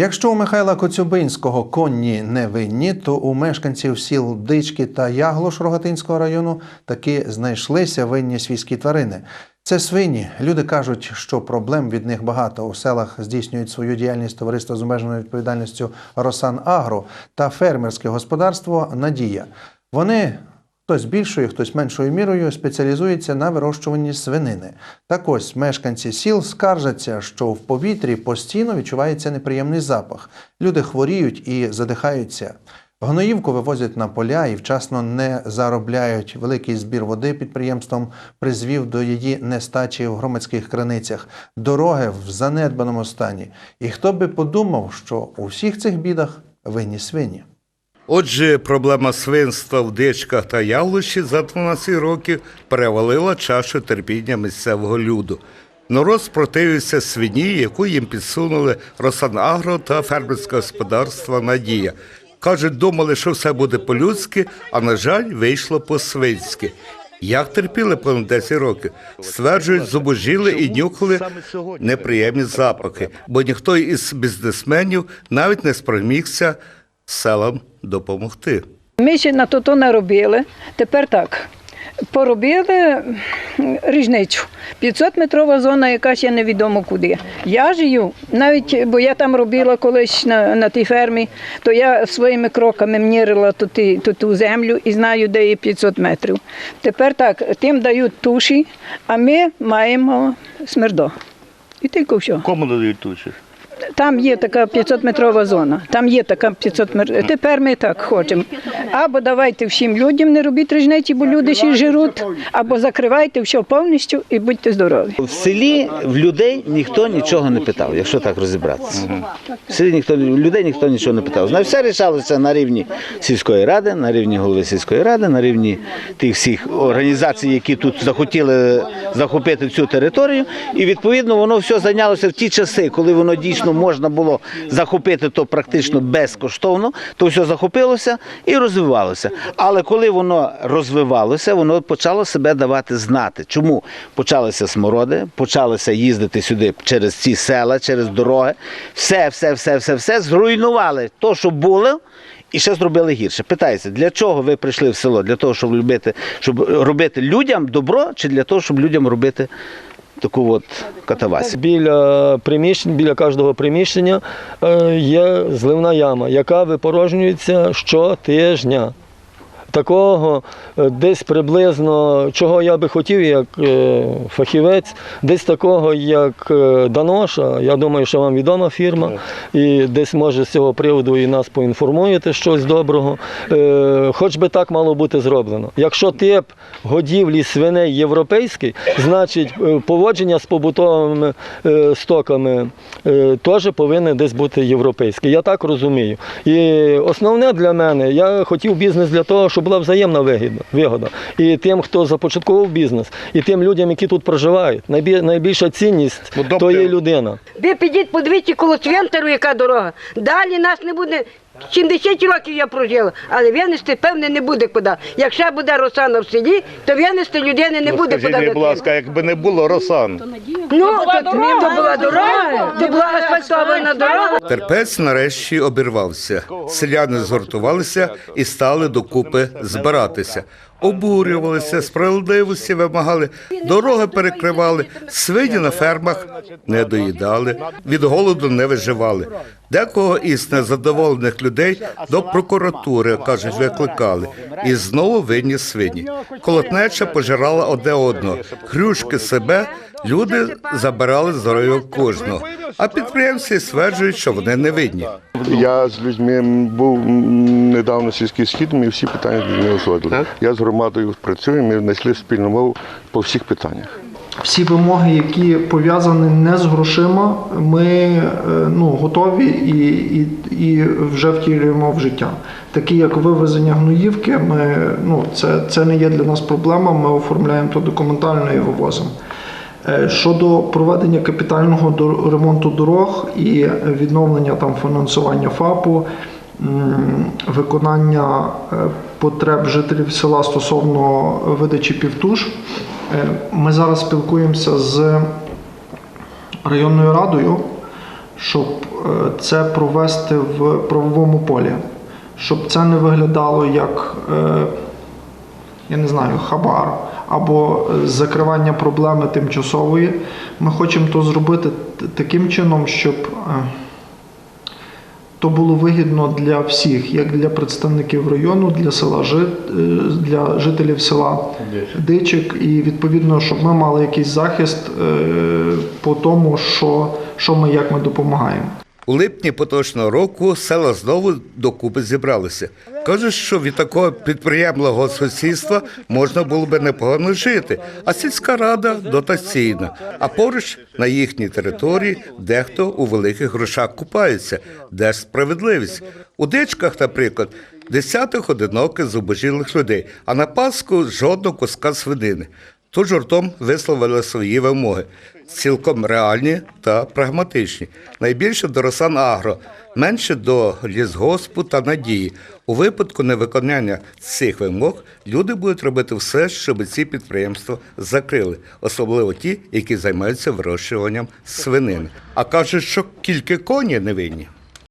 Якщо у Михайла Коцюбинського конні не винні, то у мешканців сіл Дички та Яглош Рогатинського району таки знайшлися винні свійські тварини. Це свині. Люди кажуть, що проблем від них багато. У селах здійснюють свою діяльність товариства з обмеженою відповідальністю Росан Агро та фермерське господарство Надія. Вони Хтось більшою, хтось меншою мірою спеціалізується на вирощуванні свинини. Так ось мешканці сіл скаржаться, що в повітрі постійно відчувається неприємний запах. Люди хворіють і задихаються. Гноївку вивозять на поля і вчасно не заробляють. Великий збір води підприємством призвів до її нестачі в громадських криницях, дороги в занедбаному стані. І хто би подумав, що у всіх цих бідах винні свині. Отже, проблема свинства в дичках та явлищі за 12 років перевалила чашу терпіння місцевого люду. Народ спротивився свині, яку їм підсунули Росанагро та фермерське господарство Надія. Кажуть, думали, що все буде по-людськи, а на жаль, вийшло по-свинськи. Як терпіли понад 10 років, стверджують, зубожіли і нюхали неприємні запахи, бо ніхто із бізнесменів навіть не спромігся селам допомогти. Ми ще на то наробили. Тепер так. Поробили ріжницю. 500-метрова зона, яка ще невідомо куди. Я жию, навіть бо я там робила колись на, на тій фермі, то я своїми кроками мірила ту, ту, ту землю і знаю, де є 500 метрів. Тепер так, тим дають туші, а ми маємо смердо. І тільки все. Кому надають туші? Там є така 500-метрова зона. Там є така 500 метрова. Тепер ми так хочемо. Або давайте всім людям не робіть ріжниці, бо люди ще жируть, або закривайте все повністю і будьте здорові. В селі в людей ніхто нічого не питав, якщо так розібратися. В селі ніхто людей ніхто нічого не питав. Знає, все рішалося на рівні сільської ради, на рівні голови сільської ради, на рівні тих всіх організацій, які тут захотіли захопити цю територію. І відповідно воно все зайнялося в ті часи, коли воно дійсно можна було захопити то практично безкоштовно, то все захопилося і розвивалося. Але коли воно розвивалося, воно почало себе давати знати. Чому почалися смороди, почалося їздити сюди через ці села, через дороги. Все, все, все, все, все зруйнували то, що було. І ще зробили гірше. Питається, для чого ви прийшли в село? Для того, щоб любити, щоб робити людям добро, чи для того, щоб людям робити таку от катавасі. Біля приміщень, біля кожного приміщення е, є зливна яма, яка випорожнюється щотижня. Такого е, десь приблизно, чого я би хотів як е, фахівець, десь такого, як е, Даноша, я думаю, що вам відома фірма, і десь може з цього приводу і нас поінформуєте щось доброго. Хоч би так мало бути зроблено. Якщо тип годівлі свиней європейський, значить поводження з побутовими стоками теж повинне десь бути європейське. Я так розумію. І основне для мене, я хотів бізнес для того, щоб була взаємна вигода. І тим, хто започаткував бізнес, і тим людям, які тут проживають. Найбі- найбільша цінність Ну, то є людина. Ви підіть, подивіться коло цвинтару, яка дорога. Далі нас не буде. 70 років я прожила, але винести, певне, не буде куди. Якщо буде Росана в селі, то винести людини не буде Скажіть, куди. будь ласка, якби не було Росан, Ну, то, то була дорога, то була асфальтована дорога. Терпець нарешті обірвався. Селяни згуртувалися і стали докупи збиратися. Обурювалися, справедливості вимагали, дороги перекривали, свині на фермах не доїдали, від голоду не виживали. Декого із незадоволених людей до прокуратури, кажуть, викликали. І знову винні свині. Колотнеча пожирала одне одного. Хрюшки себе люди забирали здоров'я кожного. А підприємці стверджують, що вони не винні. Я з людьми був недавно сільський схід, ми всі питання з людьми узгодили. Я з громадою працюю, ми знайшли спільну мову по всіх питаннях. всі вимоги, які пов'язані не з грошима, ми е, ну, готові і, і, і вже втілюємо в життя. Такі як вивезення гноївки, ми, ну, це, це не є для нас проблема, ми оформляємо то документально і вивозимо. Е, Щодо проведення капітального ремонту дорог і відновлення там фінансування ФАПу, виконання е, потреб жителів села стосовно видачі півтуш, е, ми зараз спілкуємося з районною радою щоб це провести в правовому полі, щоб це не виглядало як, я не знаю, хабар або е, закривання проблеми тимчасової. Ми хочемо то зробити таким чином, щоб. е, то було вигідно для всіх, як для представників району, для села Жит, е, для жителів села Дичик, і відповідно, щоб ми мали якийсь захист по тому, що, що ми як ми допомагаємо. У липні поточного року села знову докупи зібралися. Кажуть, що від такого підприємного сусідства можна було би непогано жити, а сільська рада дотаційна. А поруч на їхній території дехто у великих грошах купається. Де ж справедливість? У дичках, наприклад, десятих одиноких зубожілих людей, а на Пасху жодного куска свинини. Тут журтом висловили свої вимоги, цілком реальні та прагматичні. Найбільше до Росанагро, менше до лісгоспу та надії. У випадку невиконання цих вимог люди будуть робити все, щоб ці підприємства закрили, особливо ті, які займаються вирощуванням свинини. А кажуть, що кілька коні не винні.